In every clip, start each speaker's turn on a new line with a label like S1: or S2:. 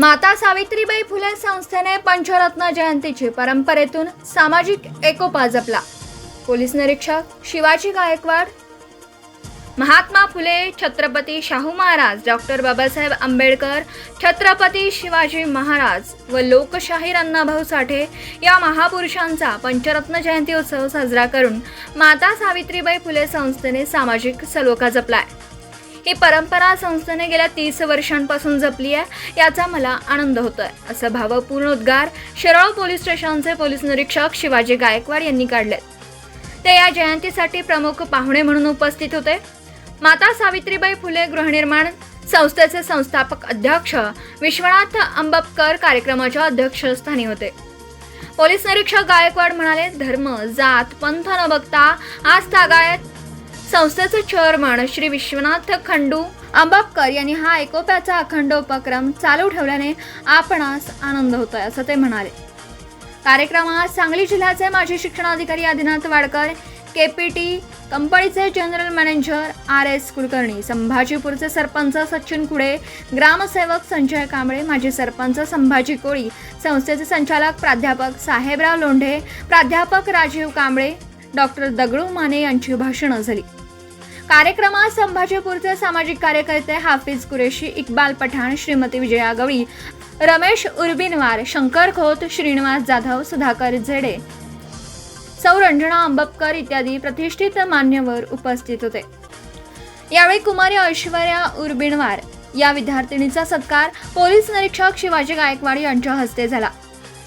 S1: माता सावित्रीबाई फुले संस्थेने पंचरत्न जयंतीची परंपरेतून सामाजिक एकोपा जपला. पोलीस निरीक्षक शिवाजी गायकवाड महात्मा फुले छत्रपती शाहू महाराज डॉक्टर बाबासाहेब आंबेडकर छत्रपती शिवाजी महाराज व लोकशाहीर अण्णाभाऊ साठे या महापुरुषांचा पंचरत्न जयंती उत्सव साजरा करून माता सावित्रीबाई फुले संस्थेने सामाजिक सलोखा जपलाय. ही परंपरा संस्थेने गेल्या तीस वर्षांपासून जपली आहे. याचा मला आनंद होतोय. असं भावपूर्ण उद्गार शिराळ पोलीस स्टेशनचे पोलीस निरीक्षक शिवाजी गायकवाड यांनी काढलेत. ते या जयंतीसाठी प्रमुख पाहुणे म्हणून उपस्थित होते. माता सावित्रीबाई फुले गृहनिर्माण संस्थेचे संस्थापक अध्यक्ष विश्वनाथ अंबपकर कार्यक्रमाच्या अध्यक्षस्थानी होते. पोलीस निरीक्षक गायकवाड म्हणाले धर्म जात पंथ न बघता आज तागायत संस्थेचे चेअरमन श्री विश्वनाथ खंडू आंबापकर यांनी हा एकोप्याचा अखंड उपक्रम चालू ठेवल्याने आपणास आनंद होतोय असं ते म्हणाले. कार्यक्रमात सांगली जिल्ह्याचे माजी शिक्षणाधिकारी Adinath Wadkar K P T कंपनीचे general manager R S Kulkarni संभाजीपूरचे sarpanch Sachin Kude ग्रामसेवक संजय कांबळे माजी सरपंच संभाजी कोळी संस्थेचे संचालक प्राध्यापक साहेबराव लोंढे प्राध्यापक राजीव कांबळे डॉक्टर दगडू माने यांची भाषणं झाली. कार्यक्रमात संभाजीपूरचे सामाजिक कार्यकर्ते हाफिज कुरेशी इक्बाल पठाण श्रीमती विजया गवळी रमेश उर्बिनवार शंकर खोत श्रीनिवास जाधव सुधाकर झेडे सौरंजना अंबपकर इत्यादी प्रतिष्ठित मान्यवर उपस्थित होते. यावेळी कुमारी ऐश्वर्या उर्बिणवार या विद्यार्थिनीचा सत्कार पोलीस निरीक्षक शिवाजी गायकवाड यांच्या हस्ते झाला.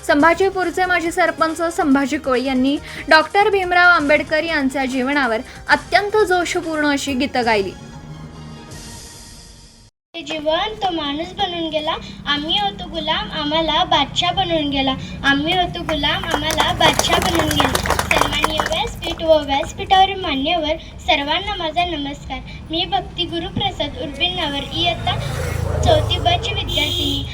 S1: संभाजीपूरचे माजी सरपंच संभाजी कोळी यांनी डॉक्टर भीमराव आंबेडकर यांच्या जीवनावर अत्यंत जोशपूर्ण अशी गीतं गायली.
S2: जीवन तो माणूस बनून गेला आम्ही होतो गुलाम आम्हाला बादशाह बनून गेला. आम्ही होतो गुलाम आम्हाला बादशाह बनून गेला. सन्मान्य व्यासपीठ व व्यासपीठावरील मान्यवर सर्वांना माझा नमस्कार. मी भक्ती गुरुप्रसाद उर्बिन्नावर इयत्ता चौथी बाची विद्यार्थिनी.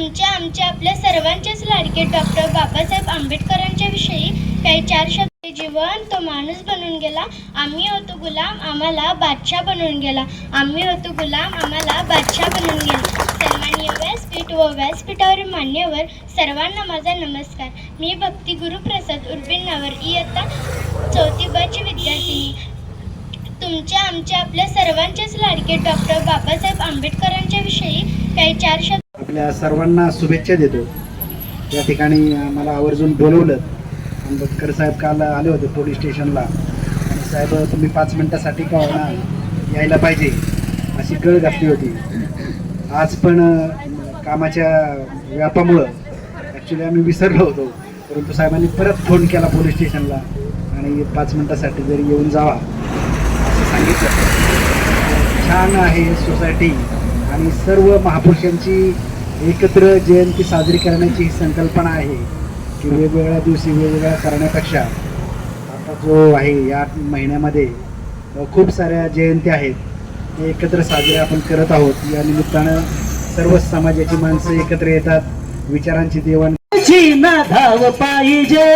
S2: तुमच्या आमच्या आपल्या सर्वांचेच लाडके डॉक्टर बाबासाहेब आंबेडकरांच्या विषयी काही चार शब्द जीवन तो माणूस बनून गेला. आम्ही होतो गुलाम आम्हाला बादशाह बनवून गेला. आम्ही होतो गुलाम आम्हाला बादशाह बनून गेला. सन्मान्य व्यासपीठ व व्यासपीठावरील मान्यवर सर्वांना माझा नमस्कार. मी भक्ती गुरुप्रसाद उर्बिन्नावर इयत्ता चौथी बाची विद्यार्थिनी. तुमच्या आमच्या आपल्या सर्वांचेच लाडके डॉक्टर बाबासाहेब आंबेडकरांच्या विषयी काही चार शब्द
S3: आपल्या सर्वांना शुभेच्छा देतो. या ठिकाणी मला आवर्जून बोलवलं. आंबेडकर साहेब काल आले होते पोलीस स्टेशनला. आणि साहेब तुम्ही पाच मिनटासाठी का होणार यायला पाहिजे अशी गळ घातली होती. आज पण कामाच्या व्यापामुळं ॲक्च्युली आम्ही विसरलो होतो. परंतु साहेबांनी परत फोन केला पोलीस स्टेशनला. आणि पाच मिनटासाठी जरी येऊन जावा. असं सांगितलं. छान आहे सोसायटी आणि सर्व महापुरुषांची एकत्र जयंती साजरी करण्याची ही संकल्पना आहे की वेगवेगळ्या दिवशी वेगवेगळ्या करण्यापेक्षा आता जो आहे या महिन्यामध्ये खूप साऱ्या जयंती आहेत. ते एकत्र साजऱ्या आपण करत आहोत. या निमित्तानं सर्व समाजाची माणसं एकत्र येतात. विचारांची देवाण
S4: धाव पाहिजे.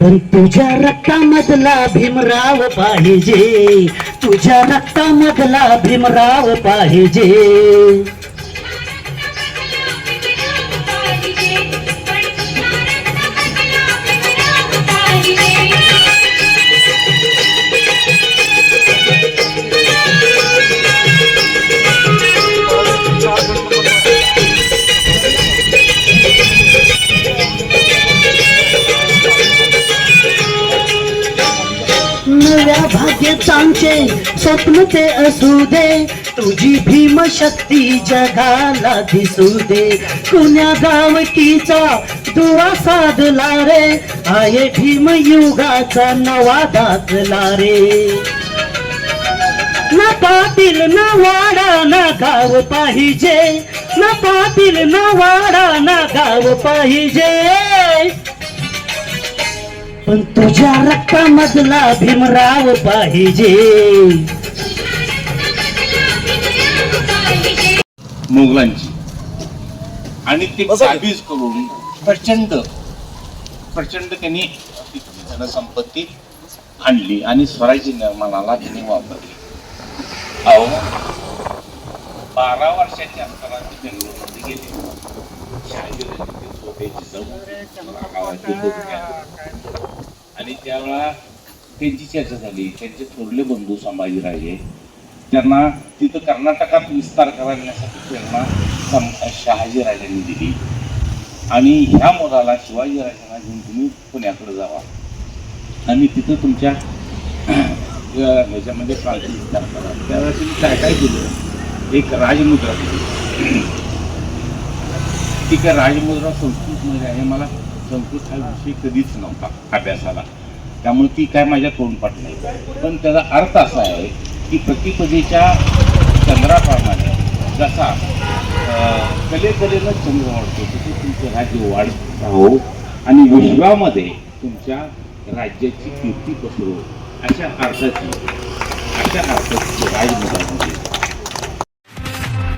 S4: पण तुझ्या रक्तामधला भीमराव पाहिजे. तुझ्या रक्तामधला भीमराव पाहिजे. नव्या भाग्यतांचे स्वप्न ते असू दे. तुझी भीम शक्ती जगाला दिसू दे. कुण्या गावकीचा दुवा साधला रे. आहे भीम युगाचा नवा दाखला रे. ना पाटील ना वाडा ना गाव पाहिजे. ना पाटील ना वाडा ना गाव पाहिजे. पण तुझ्या रक्तामधला भीमराव पाहिजे.
S5: मुघलांची आणि ते काबीज करून प्रचंड प्रचंड त्यांनी धनसंपत्ती आणली आणि स्वराज्य निर्माणाला त्यांनी वापरली. अहो बारा वर्षाच्या असताना ते बेंगलोरमध्ये गेले स्वतःची जाऊन. आणि त्यावेळा त्यांची चर्चा झाली. त्यांचे थोरले बंधू संभाजीराजे त्यांना तिथं कर्नाटकात विस्तार करण्यासाठी प्रेरणा सं- शहाजीराजांनी दिली. आणि ह्या मुलाला शिवाजीराजांना घेऊन तुम्ही पुण्याकडे जावा. आणि तिथं तुमच्या ह्याच्यामध्ये क्रांती विस्तार करा. त्यावेळेस तुम्ही काय काय केलं? एक राजमुद्रा दिली ती काय राजमुद्रा संस्कृतमध्ये आहे. मला संस्कृत हा विषय कधीच नव्हता अभ्यासाला. त्यामुळे ती काय माझ्या तोंडपाठ नाही. पण त्याचा अर्थ असा आहे की प्रतिपदेच्या चंद्राप्रमाणे जसा कलेकलेनं चंद्र वाढतो तसे तुमचं राज्य वाढत राहो आणि विश्वामध्ये तुमच्या राज्याची कीर्ती पसरो अशा अर्थाची अशा अर्थाची राजमुद्रा म्हणजे